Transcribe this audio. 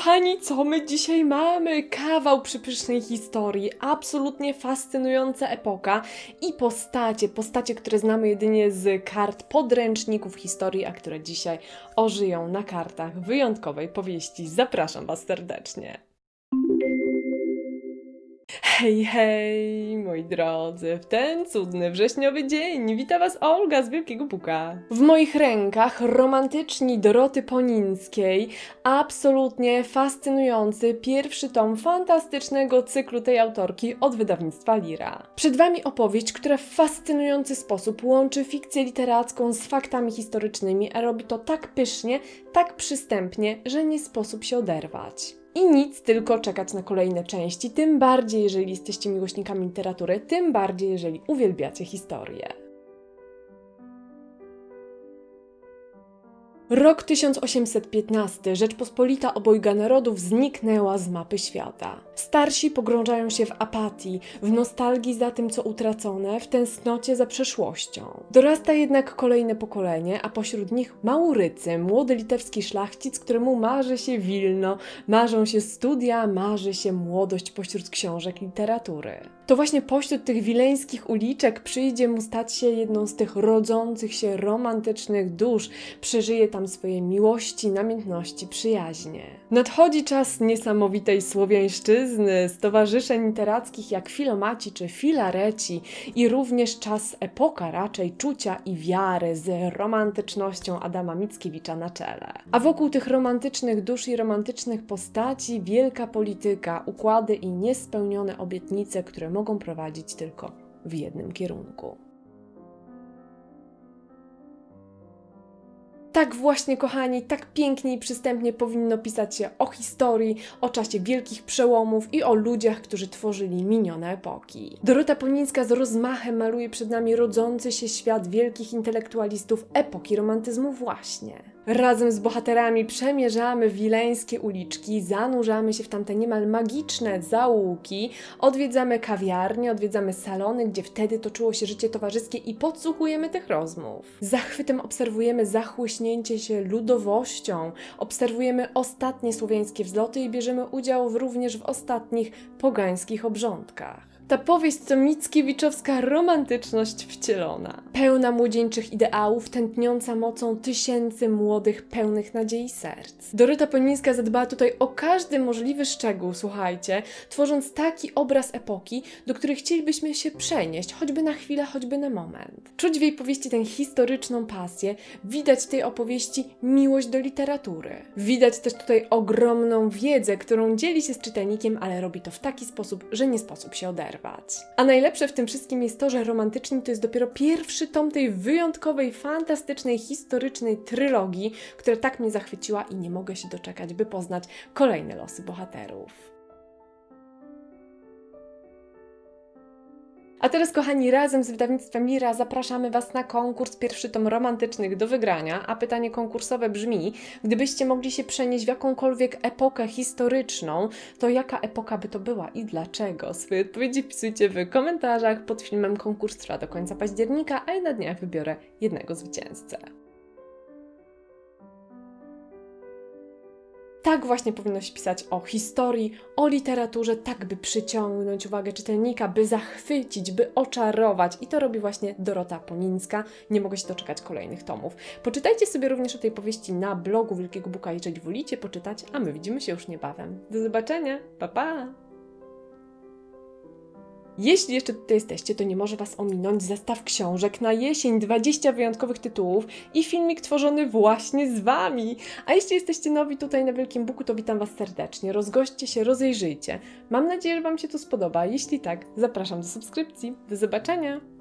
kochani, co my dzisiaj mamy? Kawał przypysznej historii, absolutnie fascynująca epoka i postacie, postacie, które znamy jedynie z kart podręczników historii, a które dzisiaj ożyją na kartach wyjątkowej powieści. Zapraszam Was serdecznie. Hej, hej, moi drodzy, w ten cudny wrześniowy dzień wita Was Olga z Wielkiego Puka. W moich rękach romantyczni Doroty Ponińskiej, absolutnie fascynujący pierwszy tom fantastycznego cyklu tej autorki od wydawnictwa Lira. Przed Wami opowieść, która w fascynujący sposób łączy fikcję literacką z faktami historycznymi, a robi to tak pysznie, tak przystępnie, że nie sposób się oderwać. I nic, tylko czekać na kolejne części, tym bardziej jeżeli jesteście miłośnikami literatury, tym bardziej jeżeli uwielbiacie historię. Rok 1815. Rzeczpospolita obojga narodów zniknęła z mapy świata. Starsi pogrążają się w apatii, w nostalgii za tym, co utracone, w tęsknocie za przeszłością. Dorasta jednak kolejne pokolenie, a pośród nich Maurycy, młody litewski szlachcic, któremu marzy się Wilno, marzą się studia, marzy się młodość pośród książek literatury. To właśnie pośród tych wileńskich uliczek przyjdzie mu stać się jedną z tych rodzących się romantycznych dusz, przeżyje tam swoje miłości, namiętności, przyjaźnie. Nadchodzi czas niesamowitej słowiańszczyzny, stowarzyszeń literackich jak Filomaci czy Filareci i również czas epoka raczej czucia i wiary z romantycznością Adama Mickiewicza na czele. A wokół tych romantycznych dusz i romantycznych postaci wielka polityka, układy i niespełnione obietnice, które mogą prowadzić tylko w jednym kierunku. Tak właśnie, kochani, tak pięknie i przystępnie powinno pisać się o historii, o czasie wielkich przełomów i o ludziach, którzy tworzyli minione epoki. Dorota Ponińska z rozmachem maluje przed nami rodzący się świat wielkich intelektualistów epoki romantyzmu właśnie. Razem z bohaterami przemierzamy wileńskie uliczki, zanurzamy się w tamte niemal magiczne zaułki, odwiedzamy kawiarnie, odwiedzamy salony, gdzie wtedy toczyło się życie towarzyskie i podsłuchujemy tych rozmów. Zachwytem obserwujemy zachłyśnięcie się ludowością, obserwujemy ostatnie słowiańskie wzloty i bierzemy udział również w ostatnich pogańskich obrządkach. Ta powieść to Mickiewiczowska romantyczność wcielona. Pełna młodzieńczych ideałów, tętniąca mocą tysięcy młodych, pełnych nadziei serc. Doryta Ponińska zadbała tutaj o każdy możliwy szczegół, słuchajcie, tworząc taki obraz epoki, do której chcielibyśmy się przenieść, choćby na chwilę, choćby na moment. Czuć w jej powieści tę historyczną pasję, widać w tej opowieści miłość do literatury. Widać też tutaj ogromną wiedzę, którą dzieli się z czytelnikiem, ale robi to w taki sposób, że nie sposób się oderwać. A najlepsze w tym wszystkim jest to, że romantyczni to jest dopiero pierwszy tom tej wyjątkowej, fantastycznej, historycznej trylogii, która tak mnie zachwyciła i nie mogę się doczekać, by poznać kolejne losy bohaterów. A teraz, kochani, razem z wydawnictwem Lira zapraszamy Was na konkurs pierwszy tom romantycznych do wygrania, a pytanie konkursowe brzmi, gdybyście mogli się przenieść w jakąkolwiek epokę historyczną, to jaka epoka by to była i dlaczego? Swoje odpowiedzi wpisujcie w komentarzach pod filmem. Konkurs trwa do końca października, a ja na dniach wybiorę jednego zwycięzcę. Tak właśnie powinno się pisać o historii, o literaturze, tak by przyciągnąć uwagę czytelnika, by zachwycić, by oczarować. I to robi właśnie Dorota Ponińska. Nie mogę się doczekać kolejnych tomów. Poczytajcie sobie również o tej powieści na blogu Wielkiego Buka, jeżeli wolicie poczytać, a my widzimy się już niebawem. Do zobaczenia, pa pa! Jeśli jeszcze tutaj jesteście, to nie może Was ominąć zestaw książek na jesień, 20 wyjątkowych tytułów i filmik tworzony właśnie z Wami. A jeśli jesteście nowi tutaj na Wielkim Buku, to witam Was serdecznie. Rozgośćcie się, rozejrzyjcie. Mam nadzieję, że Wam się to spodoba. Jeśli tak, zapraszam do subskrypcji. Do zobaczenia!